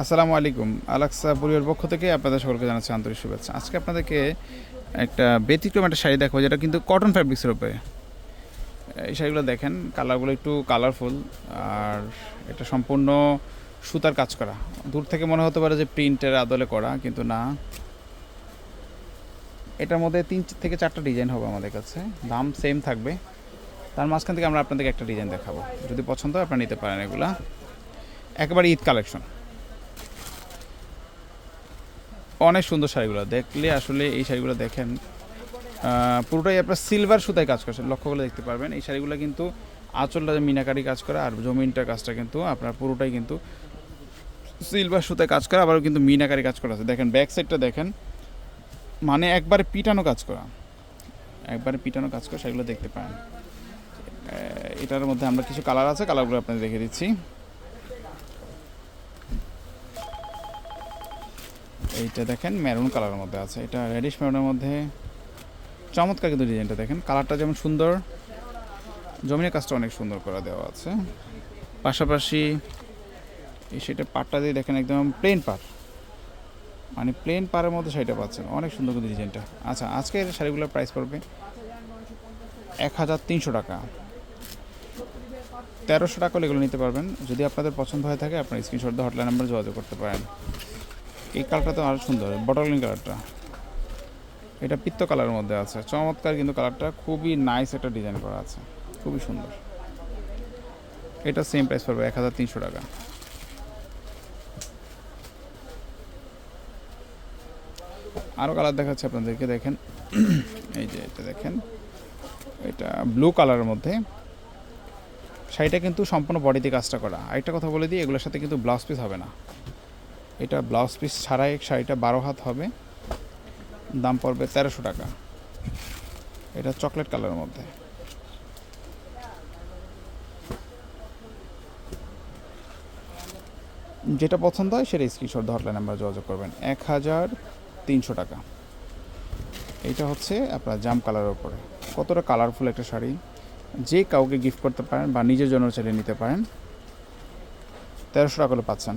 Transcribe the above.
আসসালামু আলাইকুম। আলাক্সা পরিবার পক্ষ থেকে আপনাদের সকলকে জানাচ্ছি আন্তরিক শুভেচ্ছা। আজকে আপনাদেরকে একটা ব্যতিক্রম একটা শাড়ি দেখাবো, যেটা কিন্তু কটন ফ্যাব্রিক্সের উপরে। এই শাড়িগুলো দেখেন কালারগুলো একটু কালারফুল আর এটা সম্পূর্ণ সুতার কাজ করা। দূর থেকে মনে হতে পারে যে প্রিন্টের আদলে করা, কিন্তু না। এটার মধ্যে তিন থেকে চারটা ডিজাইন হবে আমাদের কাছে। দাম সেম থাকবে। তার মাঝখান থেকে আমরা আপনাদেরকে একটা ডিজাইন দেখাবো। যদি পছন্দ হয় আপনারা নিতে পারেন এগুলা। একেবারে ঈদ কালেকশন অনেক সুন্দর শাড়িগুলো। দেখলে আসলে এই শাড়িগুলো দেখেন পুরোটাই আপনার সিলভার সুতায় কাজ করছে লক্ষ্য করে দেখতে পারবেন, এই শাড়িগুলো কিন্তু আঁচলটা মিনাকারি কাজ করা, আর জমিনটার কাজটা কিন্তু আপনার পুরোটাই কিন্তু সিলভার সুতায় কাজ করা, আবারও কিন্তু মিনাকারি কাজ করা আছে। দেখেন ব্যাক সাইডটা দেখেন মানে একবারে পিটানো কাজ করা। একবারে পিটানো কাজ করা সেগুলো দেখতে পান এটার মধ্যে আমরা কিছু কালার আছে কালারগুলো আপনাদের দেখে দিচ্ছি। এইটা দেখেন মেরুন কালারের মধ্যে আছে। এটা রেডিশ মেরুনের মধ্যে চমৎকার কিন্তু ডিজাইনটা দেখেন। কালারটা যেমন সুন্দর, জমিনের কাজটা অনেক সুন্দর করে দেওয়া আছে। পাশাপাশি এই সেটা পাটটা দিয়ে দেখেন একদম প্লেন পাট মানে প্লেন পাড়ের মধ্যে শাড়িটা পাচ্ছেন। অনেক সুন্দর কিন্তু ডিজাইনটা। আচ্ছা আজকের শাড়িগুলোর প্রাইস পড়বে এক হাজার তিনশো টাকা। তেরোশো টাকা হলে এগুলো নিতে পারবেন। যদি আপনাদের পছন্দ হয়ে থাকে, আপনার স্ক্রিনশট দিয়ে হটলাইন নাম্বার যোগাযোগ করতে পারেন। এই কালারটা তো আরও সুন্দর বটল কালারটা। এটা পিত্ত কালারের মধ্যে আছে। চমৎকার কিন্তু কালারটা, খুবই নাইস একটা ডিজাইন করা আছে। খুবই সুন্দর। এটা সেম প্রাইস পড়বে এক হাজার তিনশো টাকা। আরও কালার দেখাচ্ছে আপনাদেরকে, দেখেন। এই যে এটা দেখেন। এটা ব্লু কালারের মধ্যে। শাড়িটা কিন্তু সম্পূর্ণ বডিতে কাজটা করা। আরেকটা কথা বলে দিই, এগুলোর সাথে কিন্তু ব্লাউজ পিস হবে না। এটা ব্লাউজ পিস ছাড়াই শাড়িটা বারো হাত হবে। দাম পড়বে তেরোশো টাকা। এটা চকলেট কালারের মধ্যে। যেটা পছন্দ হয় সেটা স্ক্রিনশট হটলাইন নাম্বার যোগাযোগ করবেন। এক হাজার তিনশো টাকা। এইটা হচ্ছে আপনার জাম কালারের উপরে। কতটা কালারফুল একটা শাড়ি। যে কাউকে গিফট করতে পারেন বা নিজের জন্য চালিয়ে নিতে পারেন, তেরোশো টাকা করে পাচ্ছেন।